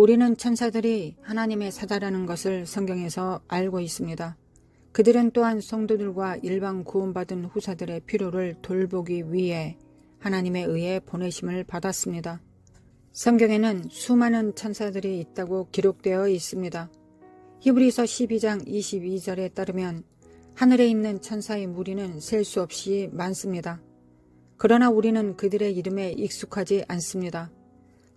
우리는 천사들이 하나님의 사자라는 것을 성경에서 알고 있습니다. 그들은 또한 성도들과 일반 구원받은 후사들의 필요를 돌보기 위해 하나님에 의해 보내심을 받았습니다. 성경에는 수많은 천사들이 있다고 기록되어 있습니다. 히브리서 12장 22절에 따르면 하늘에 있는 천사의 무리는 셀 수 없이 많습니다. 그러나 우리는 그들의 이름에 익숙하지 않습니다.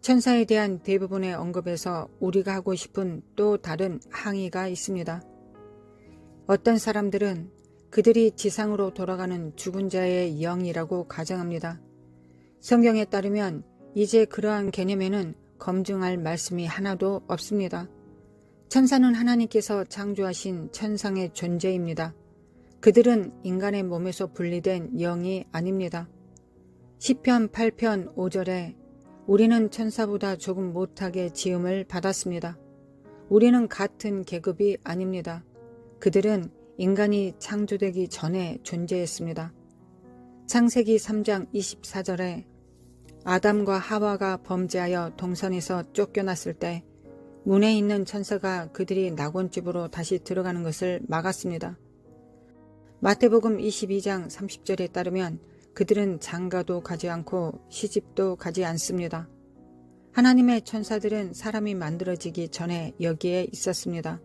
천사에 대한 대부분의 언급에서 우리가 하고 싶은 또 다른 항의가 있습니다. 어떤 사람들은 그들이 지상으로 돌아가는 죽은 자의 영이라고 가정합니다. 성경에 따르면 이제 그러한 개념에는 검증할 말씀이 하나도 없습니다. 천사는 하나님께서 창조하신 천상의 존재입니다. 그들은 인간의 몸에서 분리된 영이 아닙니다. 10편 8편 5절에 우리는 천사보다 조금 못하게 지음을 받았습니다. 우리는 같은 계급이 아닙니다. 그들은 인간이 창조되기 전에 존재했습니다. 창세기 3장 24절에 아담과 하와가 범죄하여 동선에서 쫓겨났을 때 문에 있는 천사가 그들이 낙원집으로 다시 들어가는 것을 막았습니다. 마태복음 22장 30절에 따르면 그들은 장가도 가지 않고 시집도 가지 않습니다. 하나님의 천사들은 사람이 만들어지기 전에 여기에 있었습니다.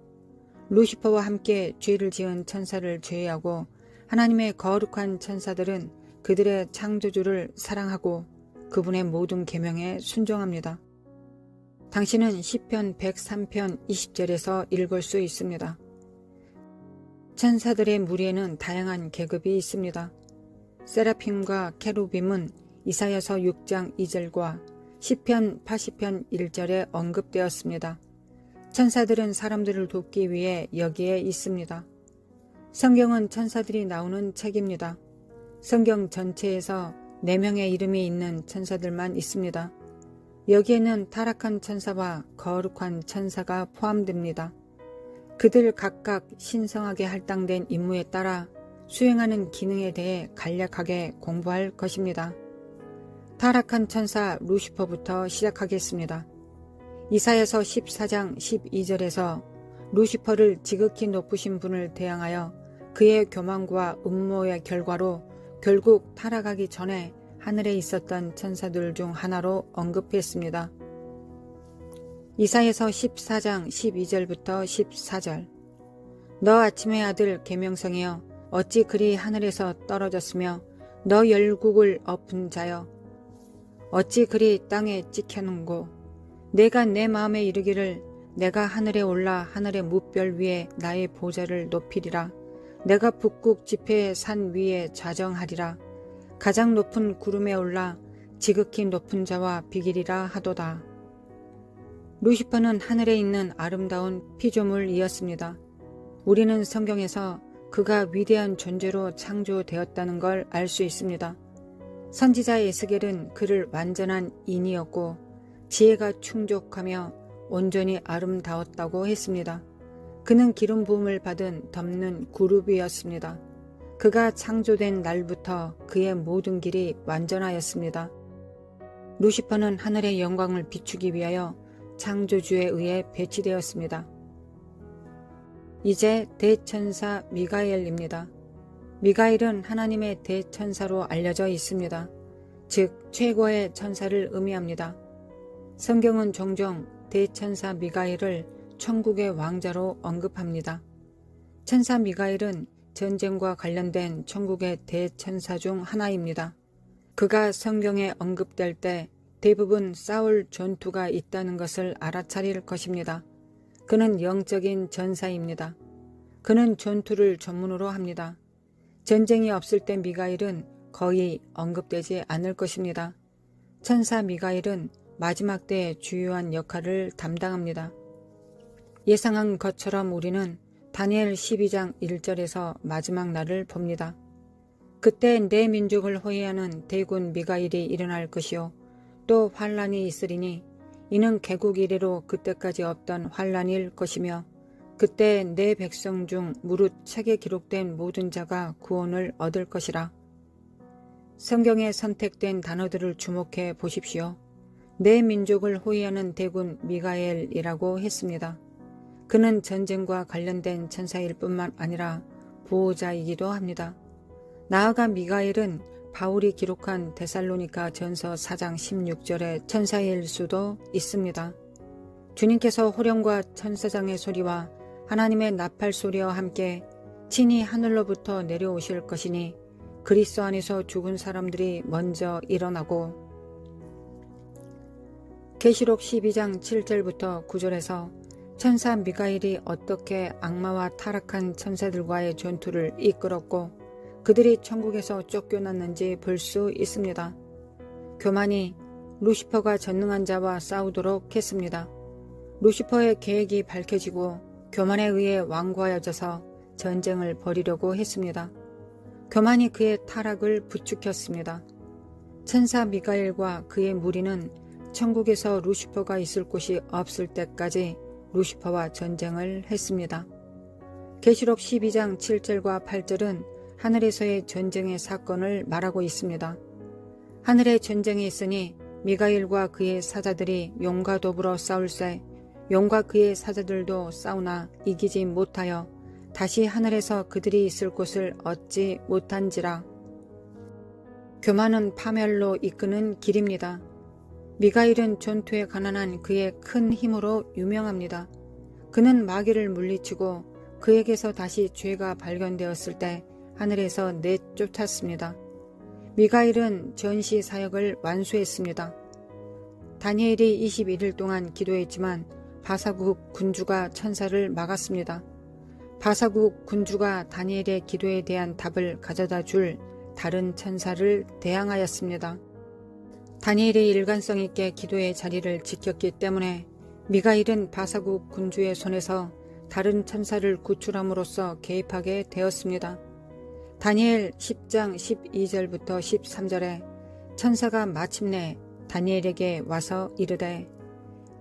루시퍼와 함께 죄를 지은 천사를 제외하고 하나님의 거룩한 천사들은 그들의 창조주를 사랑하고 그분의 모든 계명에 순종합니다. 당신은 시편 103편 20절에서 읽을 수 있습니다. 천사들의 무리에는 다양한 계급이 있습니다. 세라핌과 케루빔은 이사여서 6장 2절과 시편 80편 1절에 언급되었습니다. 천사들은 사람들을 돕기 위해 여기에 있습니다. 성경은 천사들이 나오는 책입니다. 성경 전체에서 4명의 이름이 있는 천사들만 있습니다. 여기에는 타락한 천사와 거룩한 천사가 포함됩니다. 그들 각각 신성하게 할당된 임무에 따라 수행하는 기능에 대해 간략하게 공부할 것입니다. 타락한 천사 루시퍼부터 시작하겠습니다. 이사에서 14장 12절에서 루시퍼를 지극히 높으신 분을 대항하여 그의 교만과 음모의 결과로 결국 타락하기 전에 하늘에 있었던 천사들 중 하나로 언급했습니다. 이사에서 14장 12절부터 14절 너 아침의 아들 계명성이여 어찌 그리 하늘에서 떨어졌으며 너 열국을 엎은 자여 어찌 그리 땅에 찍혀는고 내가 내 마음에 이르기를 내가 하늘에 올라 하늘의 무별 위에 나의 보좌를 높이리라 내가 북극 지폐의 산 위에 좌정하리라 가장 높은 구름에 올라 지극히 높은 자와 비길이라 하도다. 루시퍼는 하늘에 있는 아름다운 피조물이었습니다. 우리는 성경에서 그가 위대한 존재로 창조되었다는 걸 알 수 있습니다. 선지자 에스겔은 그를 완전한 인이었고 지혜가 충족하며 온전히 아름다웠다고 했습니다. 그는 기름 부음을 받은 덮는 그룹이었습니다. 그가 창조된 날부터 그의 모든 길이 완전하였습니다. 루시퍼는 하늘의 영광을 비추기 위하여 창조주에 의해 배치되었습니다. 이제 대천사 미가엘입니다. 미가엘은 하나님의 대천사로 알려져 있습니다. 즉 최고의 천사를 의미합니다. 성경은 종종 대천사 미가엘을 천국의 왕자로 언급합니다. 천사 미가엘은 전쟁과 관련된 천국의 대천사 중 하나입니다. 그가 성경에 언급될 때 대부분 싸울 전투가 있다는 것을 알아차릴 것입니다. 그는 영적인 전사입니다. 그는 전투를 전문으로 합니다. 전쟁이 없을 때 미가일은 거의 언급되지 않을 것입니다. 천사 미가일은 마지막 때의 주요한 역할을 담당합니다. 예상한 것처럼 우리는 다니엘 12장 1절에서 마지막 날을 봅니다. 그때 내 민족을 호위하는 대군 미가일이 일어날 것이요 또 환란이 있으리니 이는 개국 이래로 그때까지 없던 환란일 것이며 그때 내 백성 중 무릇 책에 기록된 모든 자가 구원을 얻을 것이라. 성경에 선택된 단어들을 주목해 보십시오. 내 민족을 호위하는 대군 미가엘이라고 했습니다. 그는 전쟁과 관련된 천사일 뿐만 아니라 보호자이기도 합니다. 나아가 미가엘은 바울이 기록한 데살로니가 전서 4장 16절의 천사일 수도 있습니다. 주님께서 호령과 천사장의 소리와 하나님의 나팔 소리와 함께 친히 하늘로부터 내려오실 것이니 그리스도 안에서 죽은 사람들이 먼저 일어나고 계시록 12장 7절부터 9절에서 천사 미가일이 어떻게 악마와 타락한 천사들과의 전투를 이끌었고 그들이 천국에서 쫓겨났는지 볼 수 있습니다. 교만이 루시퍼가 전능한 자와 싸우도록 했습니다. 루시퍼의 계획이 밝혀지고 교만에 의해 완고하여져서 전쟁을 벌이려고 했습니다. 교만이 그의 타락을 부추겼습니다. 천사 미가엘과 그의 무리는 천국에서 루시퍼가 있을 곳이 없을 때까지 루시퍼와 전쟁을 했습니다. 계시록 12장 7절과 8절은 하늘에서의 전쟁의 사건을 말하고 있습니다. 하늘에 전쟁이 있으니 미가일과 그의 사자들이 용과 더불어 싸울세 용과 그의 사자들도 싸우나 이기지 못하여 다시 하늘에서 그들이 있을 곳을 얻지 못한지라. 교만은 파멸로 이끄는 길입니다. 미가일은 전투에 가난한 그의 큰 힘으로 유명합니다. 그는 마귀를 물리치고 그에게서 다시 죄가 발견되었을 때 하늘에서 내쫓았습니다. 미가일은 전시 사역을 완수했습니다. 다니엘이 21일 동안 기도했지만 바사국 군주가 천사를 막았습니다. 바사국 군주가 다니엘의 기도에 대한 답을 가져다 줄 다른 천사를 대항하였습니다. 다니엘이 일관성 있게 기도의 자리를 지켰기 때문에 미가일은 바사국 군주의 손에서 다른 천사를 구출함으로써 개입하게 되었습니다. 다니엘 10장 12절부터 13절에 천사가 마침내 다니엘에게 와서 이르되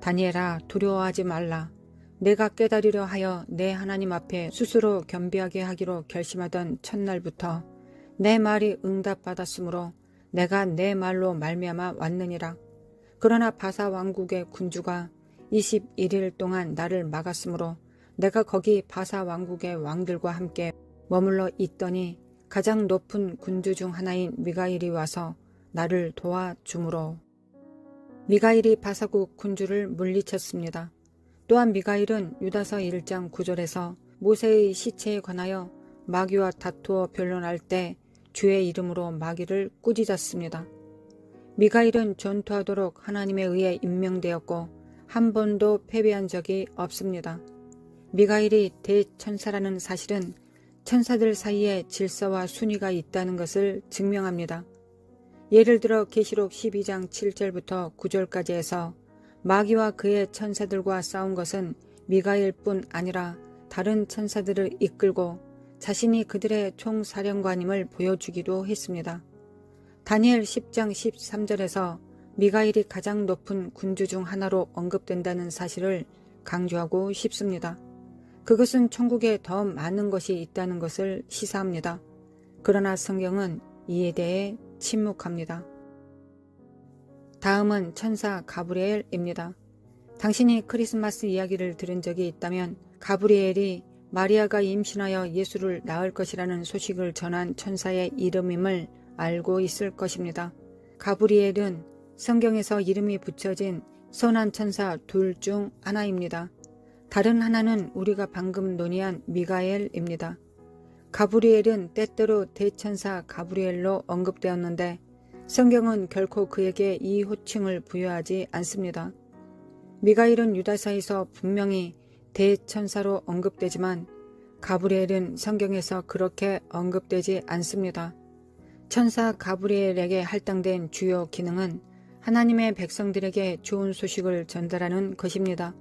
다니엘아 두려워하지 말라. 내가 깨달으려 하여 내 하나님 앞에 스스로 겸비하게 하기로 결심하던 첫날부터 내 말이 응답받았으므로 내가 내 말로 말미암아 왔느니라. 그러나 바사 왕국의 군주가 21일 동안 나를 막았으므로 내가 거기 바사 왕국의 왕들과 함께 머물러 있더니 가장 높은 군주 중 하나인 미가일이 와서 나를 도와주므로 미가일이 바사국 군주를 물리쳤습니다. 또한 미가일은 유다서 1장 9절에서 모세의 시체에 관하여 마귀와 다투어 변론할 때 주의 이름으로 마귀를 꾸짖었습니다. 미가일은 전투하도록 하나님에 의해 임명되었고 한 번도 패배한 적이 없습니다. 미가일이 대천사라는 사실은 천사들 사이에 질서와 순위가 있다는 것을 증명합니다. 예를 들어 계시록 12장 7절부터 9절까지 해서 마귀와 그의 천사들과 싸운 것은 미가일뿐 아니라 다른 천사들을 이끌고 자신이 그들의 총사령관임을 보여주기도 했습니다. 다니엘 10장 13절에서 미가일이 가장 높은 군주 중 하나로 언급된다는 사실을 강조하고 싶습니다. 그것은 천국에 더 많은 것이 있다는 것을 시사합니다. 그러나 성경은 이에 대해 침묵합니다. 다음은 천사 가브리엘입니다. 당신이 크리스마스 이야기를 들은 적이 있다면 가브리엘이 마리아가 임신하여 예수를 낳을 것이라는 소식을 전한 천사의 이름임을 알고 있을 것입니다. 가브리엘은 성경에서 이름이 붙여진 선한 천사 둘 중 하나입니다. 다른 하나는 우리가 방금 논의한 미가엘입니다. 가브리엘은 때때로 대천사 가브리엘로 언급되었는데 성경은 결코 그에게 이 호칭을 부여하지 않습니다. 미가엘은 유다사에서 분명히 대천사로 언급되지만 가브리엘은 성경에서 그렇게 언급되지 않습니다. 천사 가브리엘에게 할당된 주요 기능은 하나님의 백성들에게 좋은 소식을 전달하는 것입니다.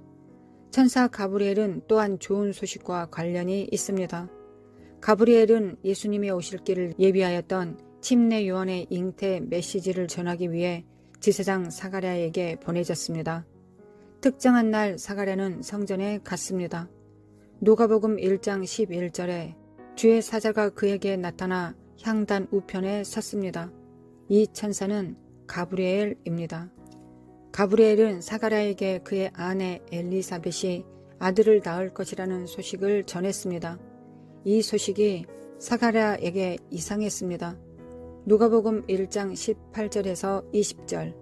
천사 가브리엘은 또한 좋은 소식과 관련이 있습니다. 가브리엘은 예수님이 오실 길을 예비하였던 침례 요한의 잉태 메시지를 전하기 위해 지세장 사가랴에게 보내졌습니다. 특정한 날 사가랴는 성전에 갔습니다. 누가복음 1장 11절에 주의 사자가 그에게 나타나 향단 우편에 섰습니다. 이 천사는 가브리엘입니다. 가브리엘은 사가랴에게 그의 아내 엘리사벳이 아들을 낳을 것이라는 소식을 전했습니다. 이 소식이 사가랴에게 이상했습니다. 누가복음 1장 18절에서 20절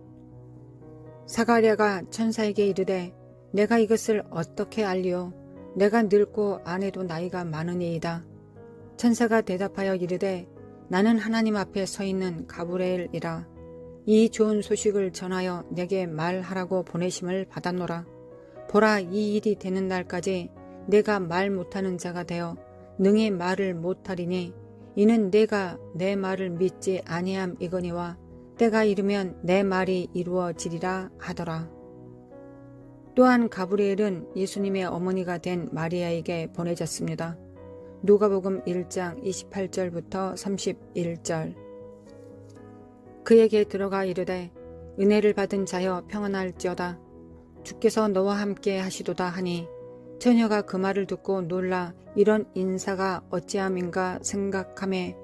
사가랴가 천사에게 이르되 내가 이것을 어떻게 알리오 내가 늙고 아내도 나이가 많으니이다. 천사가 대답하여 이르되 나는 하나님 앞에 서 있는 가브레엘이라 이 좋은 소식을 전하여 내게 말하라고 보내심을 받았노라. 보라 이 일이 되는 날까지 내가 말 못하는 자가 되어 능히 말을 못하리니 이는 내가 내 말을 믿지 아니함 이거니와 때가 이르면 내 말이 이루어지리라 하더라. 또한 가브리엘은 예수님의 어머니가 된 마리아에게 보내졌습니다. 누가복음 1장 28절부터 31절 그에게 들어가 이르되 은혜를 받은 자여 평안할지어다. 주께서 너와 함께 하시도다 하니 처녀가 그 말을 듣고 놀라 이런 인사가 어찌함인가 생각함에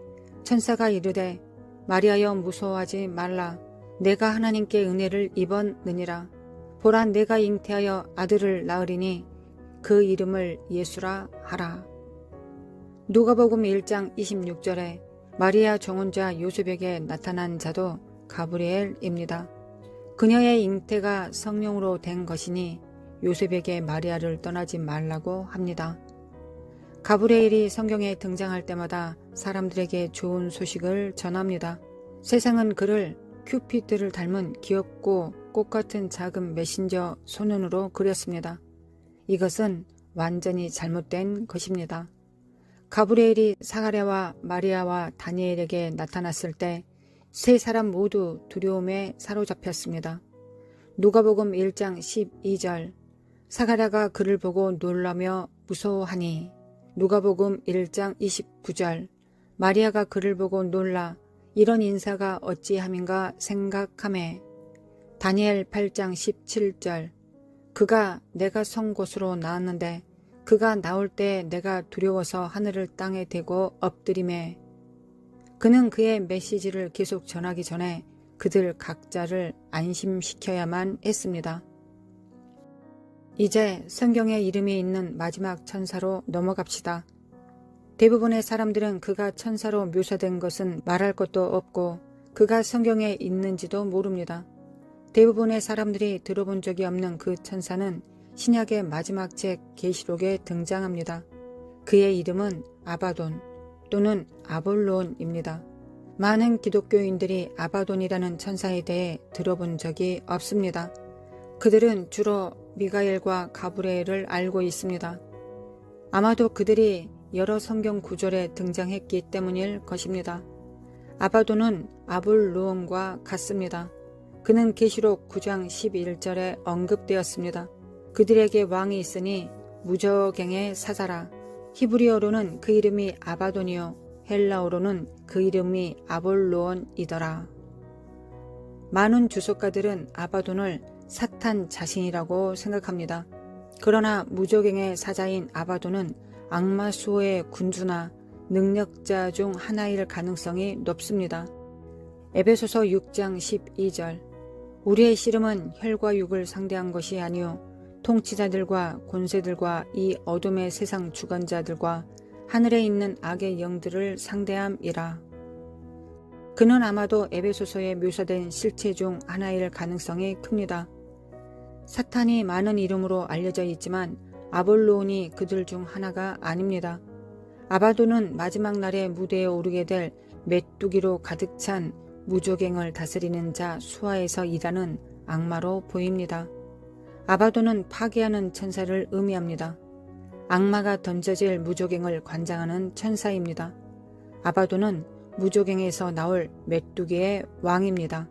천사가 이르되 마리아여 무서워하지 말라. 내가 하나님께 은혜를 입었느니라. 보라 내가 잉태하여 아들을 낳으리니 그 이름을 예수라 하라. 누가복음 1장 26절에 마리아 정혼자 요셉에게 나타난 자도 가브리엘입니다. 그녀의 잉태가 성령으로 된 것이니 요셉에게 마리아를 떠나지 말라고 합니다. 가브리엘이 성경에 등장할 때마다 사람들에게 좋은 소식을 전합니다. 세상은 그를 큐피드를 닮은 귀엽고 꽃 같은 작은 메신저 소년으로 그렸습니다. 이것은 완전히 잘못된 것입니다. 가브리엘이 사가랴와 마리아와 다니엘에게 나타났을 때 세 사람 모두 두려움에 사로잡혔습니다. 누가복음 1장 12절 사가랴가 그를 보고 놀라며 무서워하니 누가복음 1장 29절 마리아가 그를 보고 놀라 이런 인사가 어찌함인가 생각함에 다니엘 8장 17절 그가 내가 선 곳으로 나왔는데 그가 나올 때 내가 두려워서 하늘을 땅에 대고 엎드림에 그는 그의 메시지를 계속 전하기 전에 그들 각자를 안심시켜야만 했습니다. 이제 성경에 이름이 있는 마지막 천사로 넘어갑시다. 대부분의 사람들은 그가 천사로 묘사된 것은 말할 것도 없고 그가 성경에 있는지도 모릅니다. 대부분의 사람들이 들어본 적이 없는 그 천사는 신약의 마지막 책 계시록에 등장합니다. 그의 이름은 아바돈 또는 아볼론입니다. 많은 기독교인들이 아바돈이라는 천사에 대해 들어본 적이 없습니다. 그들은 주로 미가엘과 가브레엘을 알고 있습니다. 아마도 그들이 여러 성경 구절에 등장했기 때문일 것입니다. 아바돈은 아볼로온과 같습니다. 그는 계시록 9장 11절에 언급되었습니다. 그들에게 왕이 있으니 무저갱의 사자라. 히브리어로는 그 이름이 아바돈이요 헬라어로는 그 이름이 아볼로온이더라. 많은 주석가들은 아바돈을 사탄 자신이라고 생각합니다. 그러나 무적행의 사자인 아바돈은 악마 수호의 군주나 능력자 중 하나일 가능성이 높습니다. 에베소서 6장 12절 우리의 씨름은 혈과 육을 상대한 것이 아니요 통치자들과 권세들과 이 어둠의 세상 주관자들과 하늘에 있는 악의 영들을 상대함이라. 그는 아마도 에베소서에 묘사된 실체 중 하나일 가능성이 큽니다. 사탄이 많은 이름으로 알려져 있지만 아볼로온이 그들 중 하나가 아닙니다. 아바도는 마지막 날에 무대에 오르게 될 메뚜기로 가득 찬 무조갱을 다스리는 자 수하에서 일하는 악마로 보입니다. 아바도는 파괴하는 천사를 의미합니다. 악마가 던져질 무조갱을 관장하는 천사입니다. 아바도는 무조갱에서 나올 메뚜기의 왕입니다.